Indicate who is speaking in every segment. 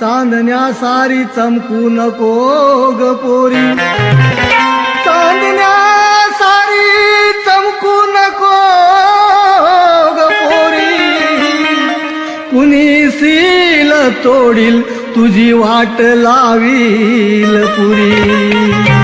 Speaker 1: चांदण्या सारी चमकू नको ग पोरी. चांदण्या सारी चमकू नको ग पोरी. कुणी सील तोडील तुझी वाट लावील पुरी.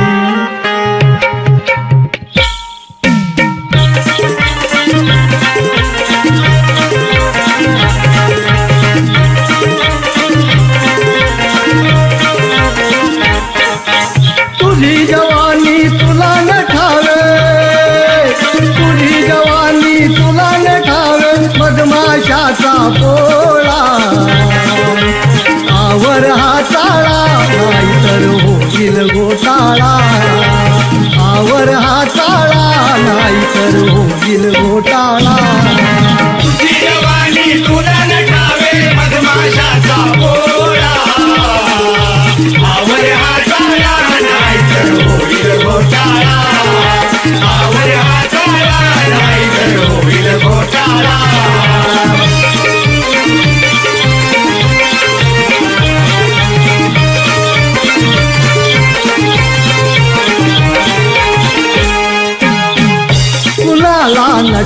Speaker 1: होईल घोटाळा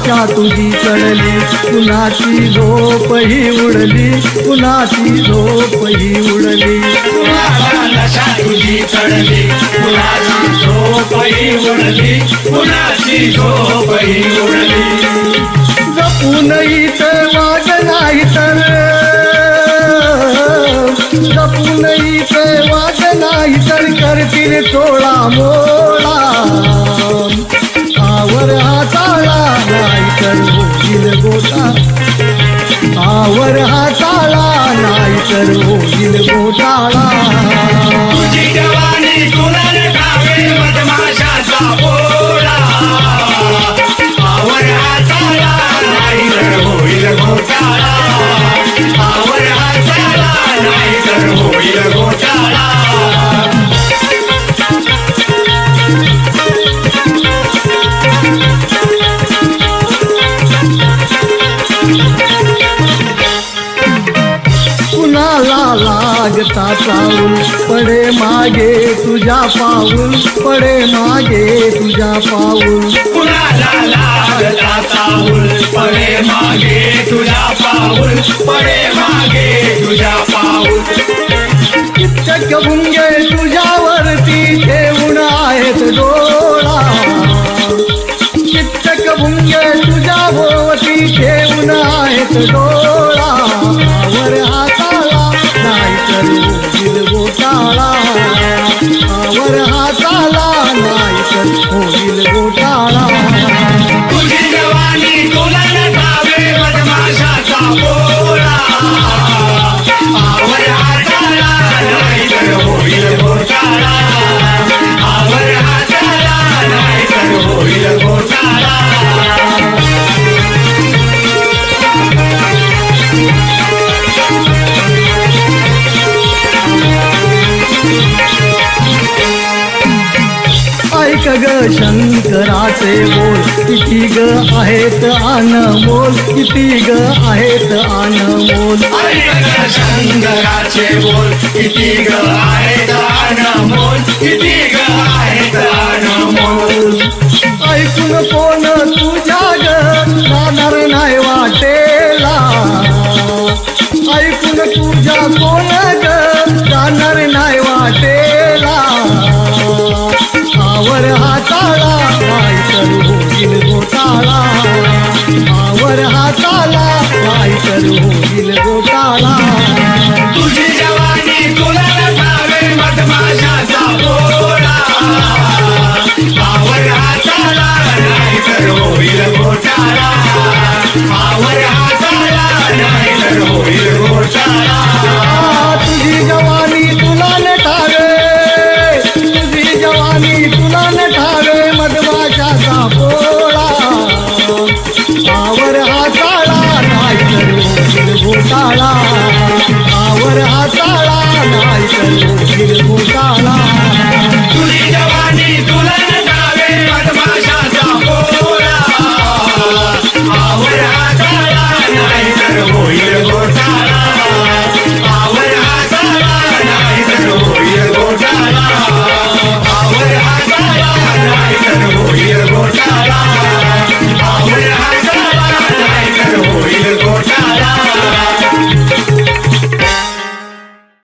Speaker 1: नशा तुझी चढली कुणाची झोप ही उडली कुणाची झोप ही उडली.
Speaker 2: नशा तुझी चढली कुणाची झोपही उडली कुणाची झोपही उडली.
Speaker 1: जपून इथं वाग नाही तर. जपून इथं नाही तर करतील चोळा मोळा होईल आवर हा नाही तर होईल घोटाळा.
Speaker 2: तुझी जवानी तुला मधमाशाचा पोळा. आवर नाही तर होईल घोटाळा.
Speaker 1: लागता चावूल पडे मागे तुझ्या पाऊल पडे मागे तुझ्या पाऊल.
Speaker 2: चावूल पडे मागे तुझ्या पाऊल पडे मागे तुझ्या पाऊल.
Speaker 1: भुंगे तुझ्यावरती ठेवून आहेत डोळा. भुंगे तुझ्या भोवती ठेवून आहेत डोळा. होईल ग शंकराचे बोल. किती ग आहेत अनमोल? किती ग आहेत अनमोल?
Speaker 2: शंकराचे बोल. किती ग आहेत अनमोल? किती ग आहेत अनमोल?
Speaker 1: ऐकून कोण तुझ्या ग राहणार नाही वाटेला? ऐकून तुझ्या कोण ग जाणार नाही वाटेला? आवर हाताला नाही तर होईल घोटाळा आवर हाताला नाही तर होईल घोटाळा